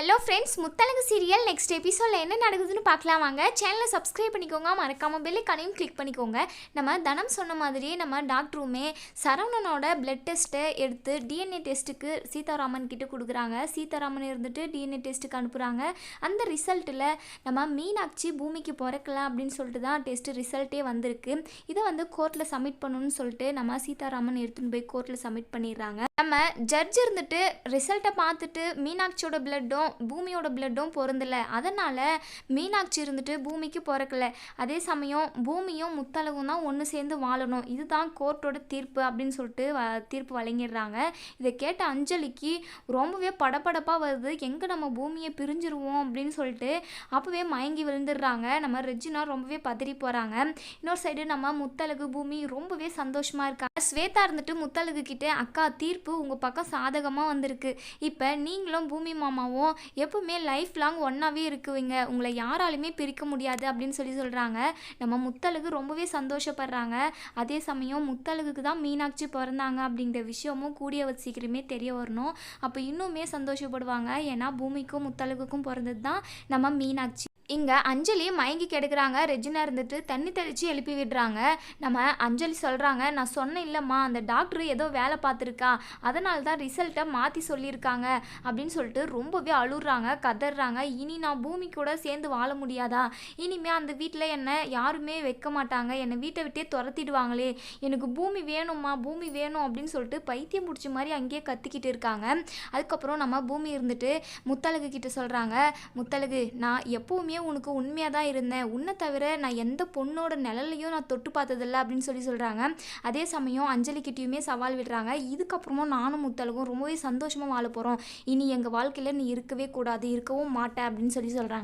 Hello friends Muthalangu serial next எபிசோடில் என்ன நடக்குதுன்னு பார்க்கலாம் வாங்க. சேனலை சப்ஸ்கிரைப் பண்ணிக்கோங்க மறக்காமல் பெல்லைக்கானையும் கிளிக் பண்ணிக்கோங்க. நம்ம தனம் சொன்ன மாதிரியே நம்ம டாக்டருமே சரவணனோட பிளட் டெஸ்ட்டை எடுத்து டிஎன்ஏ டெஸ்ட்டுக்கு சீதாராமன் கிட்டே கொடுக்குறாங்க. சீதாராமன் இருந்துட்டு டிஎன்ஏ டெஸ்ட்டுக்கு அனுப்புகிறாங்க அந்த ரிசல்ட்டில் நம்ம மீனாட்சி பூமிக்கு பிறக்கல அப்படின்னு சொல்லிட்டு தான் டெஸ்ட்டு ரிசல்ட்டே வந்திருக்கு. இதை வந்து கோர்ட்டில் சப்மிட் பண்ணணும்னு சொல்லிட்டு நம்ம சீதாராமன் எடுத்துன்னு போய் கோர்ட்டில் சப்மிட் பண்ணிடுறாங்க. நம்ம ஜட்ஜ் இருந்துட்டு ரிசல்ட்டை பார்த்துட்டு மீனாட்சியோட பிளட்டும் பூமியோட பிளட்டும் பொருந்தலை. அதனால் மீனாட்சி இருந்துட்டு பூமிக்கு பிறக்கல அதே சமயம் பூமியும் முத்தழகும் தான் ஒன்று சேர்ந்து வாழணும். இதுதான் கோர்ட்டோட தீர்ப்பு அப்படின்னு சொல்லிட்டு வ- தீர்ப்பு வழங்கிடுறாங்க. இதை கேட்ட அஞ்சலிக்கு ரொம்பவே படபடப்பாக வருது. எங்கே நம்ம பூமியை பிரிஞ்சிருவோம் அப்படின்னு சொல்லிட்டு அப்போவே மயங்கி விழுந்துடுறாங்க. நம்ம ரெஜினா ரொம்பவே பதறி போகிறாங்க இன்னொரு சைடு நம்ம முத்தழகு பூமி ரொம்பவே சந்தோஷமாக இருக்காங்க ஸ்வேதா இருந்துட்டு முத்தழகு கிட்டே அக்கா தீர்ப்பு உங்கள் பக்கம் சாதகமாக வந்திருக்கு. இப்போ நீங்களும் பூமி மாமாவும் எப்பவுமே லைஃப் லாங் ஒன்றாவே இருக்குவீங்க. உங்களை யாராலுமே பிரிக்க முடியாது அப்படின்னு சொல்லி சொல்கிறாங்க நம்ம முத்தழகு ரொம்பவே சந்தோஷப்படுறாங்க. அதே சமயம் முத்தழகுக்கு தான் மீனாட்சி பிறந்தாங்க அப்படிங்கிற விஷயமும் கூடிய சீக்கிரமே தெரிய வரணும். அப்போ இன்னுமே சந்தோஷப்படுவாங்க. ஏன்னா பூமிக்கும் முத்தழகுக்கும் பிறந்தது தான் நம்ம மீனாட்சி. இங்கே அஞ்சலி மயங்கி கிடக்குறாங்க. ரெஜினா இருந்துட்டு தண்ணி தெளித்து எழுப்பி விடுறாங்க. நம்ம அஞ்சலி சொல்கிறாங்க நான் சொன்னேன் இல்லைம்மா அந்த டாக்டர் ஏதோ வேலை பார்த்துருக்கா. அதனால தான் ரிசல்ட்டை மாற்றி சொல்லியிருக்காங்க. அப்படின்னு சொல்லிட்டு ரொம்பவே அழுறாங்க கதறாங்க. இனி நான் பூமி கூட சேர்ந்து வாழ முடியாதா? இனிமே அந்த வீட்டில் என்னை யாருமே வைக்க மாட்டாங்க. என்னை வீட்டை விட்டே துரத்திடுவாங்களே. எனக்கு பூமி வேணும்மா பூமி வேணும் அப்படின்னு சொல்லிட்டு பைத்தியம் பிடிச்ச மாதிரி அங்கேயே கத்திக்கிட்டு இருக்காங்க. அதுக்கப்புறம் நம்ம பூமி இருந்துட்டு முத்தழகு கிட்ட சொல்கிறாங்க முத்தழகு நான் எப்போவுமே உனக்கு உண்மையாக தான் இருந்தேன். உன்னை தவிர நான் எந்த பொண்ணோட நிழலையும் நான் தொட்டு பார்த்ததில்ல அப்படின்னு சொல்லி சொல்கிறாங்க அதே சமயம் அஞ்சலி கிட்டேயுமே சவால் விடுறாங்க. இதுக்கப்புறமும் நானும் முத்தழகும் ரொம்பவே சந்தோஷமாக வாழ போகிறோம் இனி எங்கள் வாழ்க்கையில் நீ இருக்கவே கூடாது இருக்கவும் மாட்டேன் அப்படின்னு சொல்லி சொல்கிறாங்க